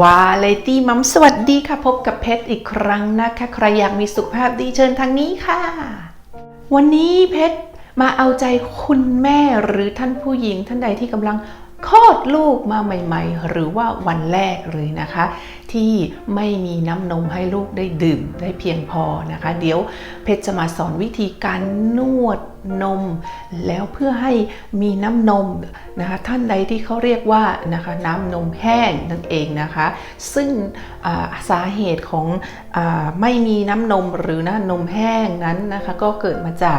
วาเลตี้มัมสวัสดีค่ะ พบกับเพชรอีกครั้งนะคะ ใครอยากมีสุขภาพดีเชิญทางนี้ค่ะ วันนี้เพชรมาเอาใจคุณแม่หรือท่านผู้หญิงท่านใดที่กำลังคลอดลูกมาใหม่ๆ หรือว่าวันแรกเลยนะคะ ที่ไม่มีน้ำนมให้ลูกได้ดื่มได้เพียงพอนะคะ เดี๋ยวเพชรจะมาสอนวิธีการนวด นม แล้วเพื่อให้มีน้ำนมนะคะท่านใดที่เขาเรียกว่านะคะน้ำนมแห้งนั่นเองนะคะ ซึ่งสาเหตุของอไม่มีน้ำนมหรือนะนมแห้งนั้นนะคะก็เกิดมาจาก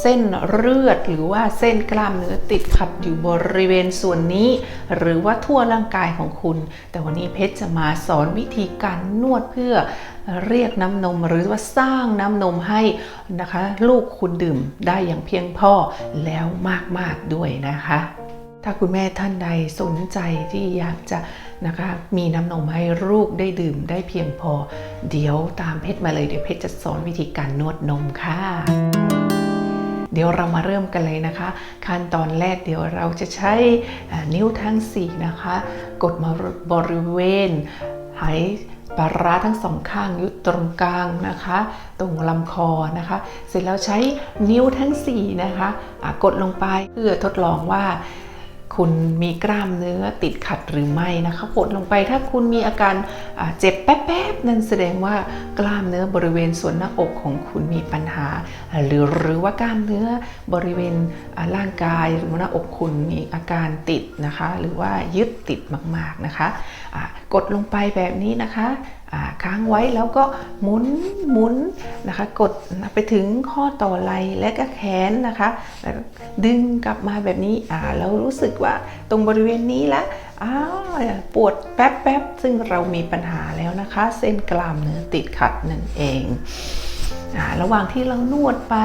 เส้นเลือดหรือว่าเส้นกล้ามเนื้อติดขัดอยู่บริเวณส่วนนี้ หรือว่าทั่วร่างกายของคุณ แต่วันนี้เพชรจะมาสอนวิธีการนวดเพื่อ เรียกน้ำนมหรือว่าสร้างน้ำนมให้นะคะ ลูกคุณดื่มได้อย่างเพียงพอแล้วมากๆด้วยนะคะ ถ้าคุณแม่ท่านใดสนใจที่อยากจะนะคะมีน้ำนมให้ลูกได้ดื่มได้เพียงพอ เดี๋ยวตามเพชรมาเลยเดี๋ยวเพชรจะสอนวิธีการนวดนมค่ะเดี๋ยวเรามาเริ่มกันเลยนะคะ ขั้นตอนแรกเดี๋ยวเราจะใช้นิ้วทั้ง4นะคะ กดมาบริเวณหาย ปาร้าทั้งสองข้างอยู่ตรงกลางนะคะ ตรงลำคอนะคะ เสร็จแล้วใช้นิ้วทั้ง4นะคะะกดลงไปเพื่อทดลองว่า คุณมีกล้ามเนื้อติดขัดหรือไม่นะคะกดลงไปถ้าคุณมีอาการเจ็บแป๊บๆนั่นแสดงว่ากล้ามเนื้อบริเวณส่วนหน้าอกของคุณมีปัญหา หรือหรือว่ากล้ามเนื้อบริเวณร่างกายหรือหน้าอกคุณมีอาการติดนะคะ หรือว่ายึดติดมากๆนะคะอ่ากดลงไปแบบนี้นะคะค้างไว้แล้วก็หมุนหมุนนะคะ กดไปถึงข้อต่อไหล่และก็แขนนะคะแล้วดึงกลับมาแบบนี้อ่าเรารู้สึกว่าตรงบริเวณนี้ละอ้าวปวดแป๊บๆซึ่งเรามีปัญหาแล้วนะคะ เส้นกล้ามเนื้อติดขัดนั่นเองอ่าระหว่างที่เรานวดไป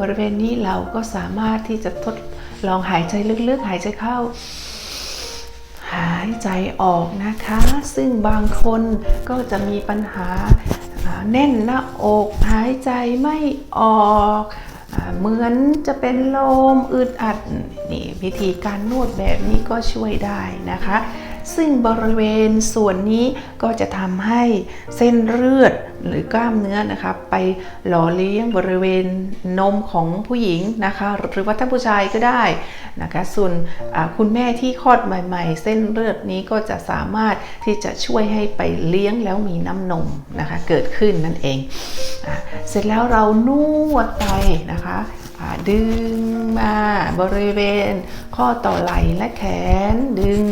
บริเวณนี้เราก็สามารถที่จะทดลองหายใจลึกๆ หายใจเข้า หายใจออกนะคะ ซึ่งบางคนก็จะมีปัญหาแน่นหน้าอกหายใจไม่ออกเหมือนจะเป็นลมอึดอัดนี่วิธีการนวดแบบนี้ก็ช่วยได้นะคะ ซึ่งบริเวณส่วนนี้ก็จะทำให้เส้นเลือดหรือกล้ามเนื้อนะคะไปหล่อเลี้ยงบริเวณนมของผู้หญิงนะคะหรือว่าท่านผู้ชายก็ได้นะคะส่วนคุณแม่ที่คลอดใหม่ๆ เส้นเลือดนี้ก็จะสามารถที่จะช่วยให้ไปเลี้ยงแล้วมีน้ำนมนะคะเกิดขึ้นนั่นเองอเสร็จแล้วเรานวดไปนะคะดึงมาบริเวณข้อต่อไหล่และแขนดึง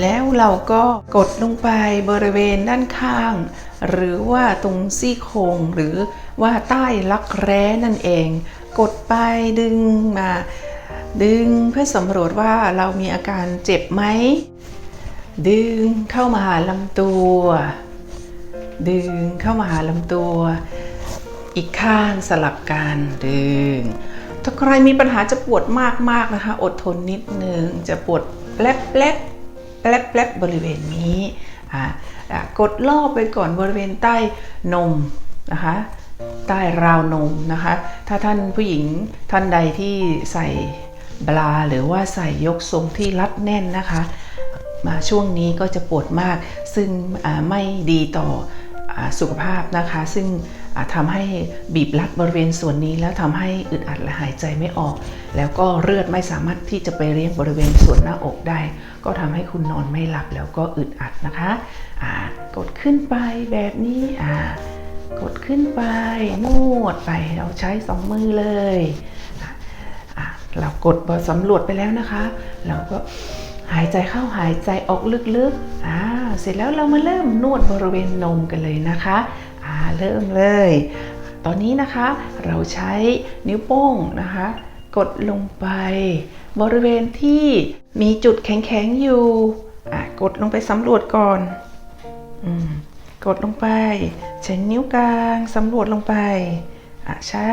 แล้วเราก็กดลงไปบริเวณด้านข้าง หรือว่าตรงซี่โครงหรือว่าใต้รักแร้นั่นเอง กดไปดึงมา ดึงเพื่อสำรวจว่าเรามีอาการเจ็บไหม ดึงเข้ามาหาลำตัว ดึงเข้ามาหาลำตัว อีกข้างสลับกันดึง ถ้าใครมีปัญหาจะปวดมากๆนะคะ อดทนนิดนึงจะปวดแป๊บแป๊บ แป๊บบริเวณนี้อะอะกดล่อบไปก่อนบริเวณใต้นมนะคะใต้ราวนมนะคะ ถ้าท่านผู้หญิงท่านใดที่ใส่บลาหรือว่าใส่ยกทรงที่รัดแน่นนะคะ มาช่วงนี้ก็จะปวดมากซึ่งไม่ดีต่ออสุขภาพนะคะ ซึ่ง อ่าทำให้บีบรัดบริเวณส่วนนี้ แล้วทำให้อึดอัดและหายใจไม่ออก แล้วก็เลือดไม่สามารถที่จะไปเลี้ยงบริเวณส่วนหน้าอกได้ ก็ทำให้คุณนอนไม่หลับแล้วก็อึดอัดนะคะกดขึ้นไปแบบนี้กดขึ้นไปนวดไปเราใช้สองมือเลยเรากดบอสำรวจไปแล้วนะคะ เราก็หายใจเข้าหายใจออกลึกๆ อ่า เสร็จแล้วเรามาเริ่มนวดบริเวณนมกันเลยนะคะ เริ่มเลย ตอนนี้นะคะเราใช้นิ้วโป้งนะคะ กดลงไป บริเวณที่มีจุดแข็งๆอยู่อะกดลงไปสำรวจก่อนอืมกดลงไป ใช้นิ้วกลางสำรวจลงไปอะใช้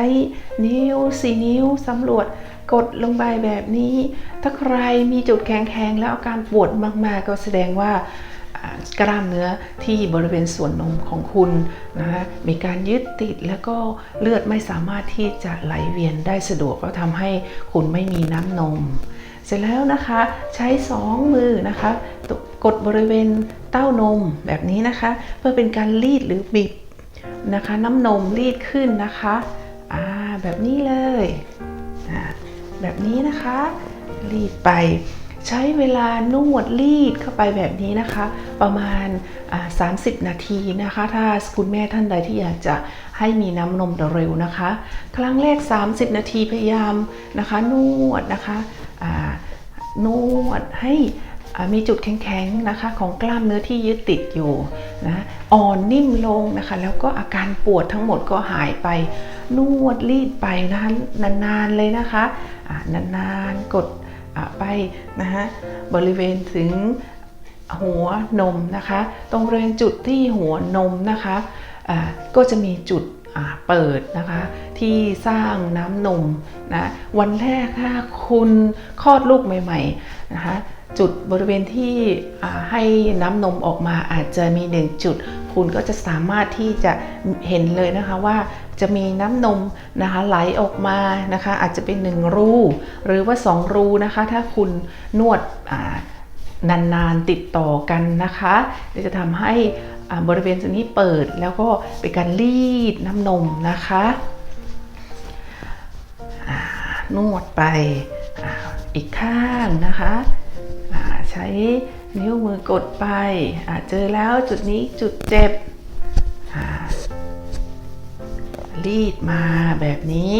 นิ้วสี่นิ้วสำรวจกดลงไปแบบนี้ ถ้าใครมีจุดแข็งๆแล้วอาการปวดมากๆ ก็แสดงว่า กล้ามเนื้อที่บริเวณส่วนนมของคุณนะคะมีการยึดติดแล้วก็เลือดไม่สามารถที่จะไหลเวียนได้สะดวกก็ทำให้คุณไม่มีน้ำนม เสร็จแล้วนะคะใช้สองมือนะคะกดบริเวณเต้านมแบบนี้นะคะ เพื่อเป็นการรีดหรือบีบนะคะ น้ำนมรีดขึ้นนะคะอ่าแบบนี้เลยแบบนี้นะคะ รีดไป ใช้เวลานวดรีดเข้าไปแบบนี้นะคะ ประมาณ 30 นาทีนะคะ ถ้าคุณแม่ท่านใดที่อยากจะให้มีน้ำนมเร็วนะคะ ครั้งแรก 30 นาทีพยายามนะคะ นวดนะคะนวดให้มีจุดแข็งๆนะคะของกล้ามเนื้อที่ยึดติดอยู่นะอ่อนนิ่มลงนะคะ แล้วก็อาการปวดทั้งหมดก็หายไป นวดรีดไปนะคะนานๆเลยนะคะอ่านานๆกด ไปนะคะบริเวณถึงหัวนมนะคะ ตรงบริเวณจุดที่หัวนมนะคะอ่าก็จะมีจุดเปิดนะคะที่สร้างน้ำนมนะวันแรกถ้าคุณคลอดลูกใหม่ๆนะคะจุดบริเวณที่ให้น้ำนมออกมาอาจจะมีหนึ่งจุด คุณก็จะสามารถที่จะเห็นเลยนะคะว่า จะมีน้ำนมนะคะไหลออกมานะคะ อาจจะเป็นหนึ่งรู หรือว่าสองรูนะคะ ถ้าคุณนวดนานๆติดต่อกันนะคะจะทำให้บริเวณตรงนี้เปิดแล้วก็เป็นการรีดน้ำนมนะคะนวดไปออีกข้างนะคะใช้นิ้วมือกดไปเจอแล้วจุดนี้จุดเจ็บ ดีดมาแบบนี้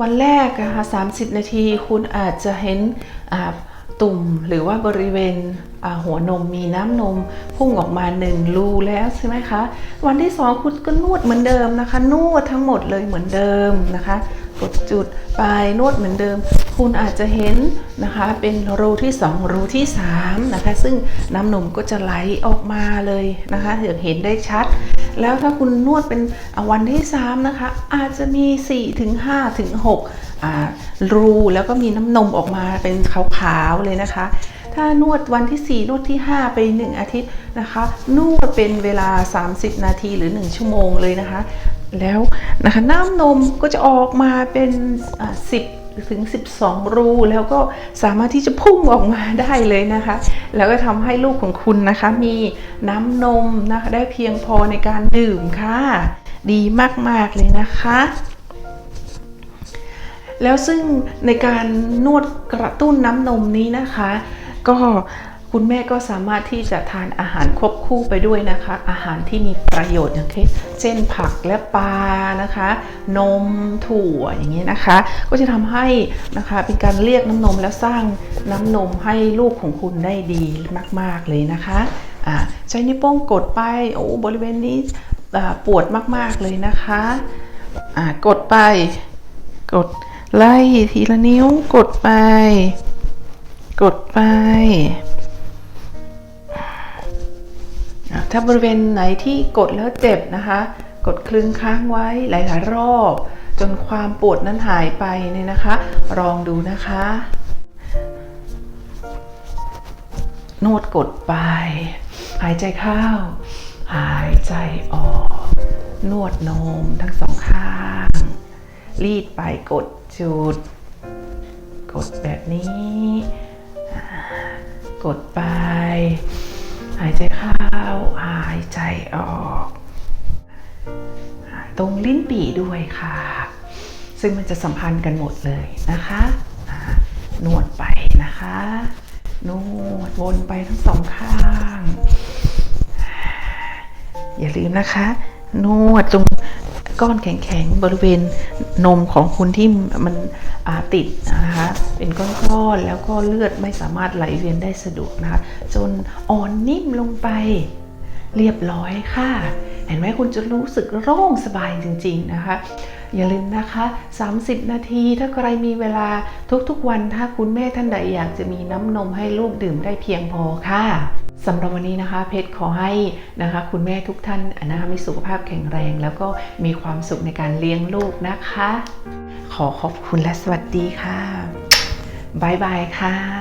วันแรกนะคะ30 นาทีคุณอาจจะเห็นอ่า ตุ่มหรือว่าบริเวณหัวนมมีน้ำนมพุ่งออกมา1รูแล้วใช่ไหมคะ วันที่2คุณก็นวดเหมือนเดิมนะคะ นวดทั้งหมดเลยเหมือนเดิมนะคะกดจุดไปนวดเหมือนเดิม คุณอาจจะเห็นนะคะเป็นรูที่ 2 รูที่3นะคะซึ่งน้ำนมก็จะไหลออกมาเลยนะคะอย่างเห็นได้ชัด แล้วถ้าคุณนวดเป็นวันที่3นะคะอาจจะมี 4 ถึง 5 ถึง 6 รูแล้วก็มีน้ำนมออกมาเป็นขาวๆเลยนะคะ ถ้านวดวันที่ 4 นวดที่ 5 ไป 1 อาทิตย์นะคะ นวดเป็นเวลา 30 นาทีหรือ 1 ชั่วโมงเลยนะคะ แล้วนะคะน้ำนมก็จะออกมาเป็นอ่า10ถึง 12 รูแล้วก็สามารถที่จะพุ่งออกมาได้เลยนะคะ แล้วก็ทำให้ลูกของคุณนะคะ มีน้ำนมนะคะได้เพียงพอในการดื่มค่ะ ดีมาก ๆ เลยนะคะ แล้วซึ่งในการนวดกระตุ้นน้ำนมนี้นะคะ ก็คุณแม่ก็สามารถที่จะทานอาหารควบคู่ไปด้วยนะคะ อาหารที่มีประโยชน์อย่างเช่นผักและปลานะคะ นมถั่วอย่างนี้นะคะ ก็จะทำให้นะคะเป็นการเรียกน้ำนมแล้วสร้างน้ำนมให้ลูกของคุณได้ดีมาก ๆเลยนะคะอ่าใช้นิ้วโป้งกดไปโอ้บริเวณนี้ปวดมากๆเลยนะคะอ่ากดไปกด ไล่ทีละนิ้วกดไป กดไป ถ้าบริเวณไหนที่กดแล้วเจ็บนะคะ กดคลึงค้างไว้หลายๆรอบ จนความปวดนั้นหายไปเนี่ยนะคะ ลองดูนะคะ นวดกดไป หายใจเข้า หายใจออก นวดนมทั้งสองข้าง รีดไปกดจุด กดแบบนี้ กดไป หายใจเข้า หายใจออก ตรงลิ้นปี่ด้วยค่ะ ซึ่งมันจะสัมพันธ์กันหมดเลยนะคะนวดไปนะคะ นวดวนไปทั้งสองข้าง อย่าลืมนะคะ นวดตรง ก้อนแข็งๆ บริเวณนมของคุณที่มันติดนะคะเป็นก้อนๆแล้วก็เลือดไม่สามารถไหลเวียนได้สะดวกนะคะจนอ่อนนิ่มลงไปเรียบร้อยค่ะ เห็นไหมคุณจะรู้สึกโล่งสบายจริง ๆนะคะ อย่าลืมนะคะ 30 นาทีถ้าใครมีเวลาทุกๆวันถ้าคุณแม่ท่านใดอยากจะมีน้ำนมให้ลูกดื่มได้เพียงพอค่ะ สำหรับวันนี้นะคะเพชรขอให้นะคะคุณแม่ทุกท่านนะคะมีสุขภาพแข็งแรง แล้วก็มีความสุขในการเลี้ยงลูกนะคะ ขอขอบคุณและสวัสดีค่ะบายบายค่ะ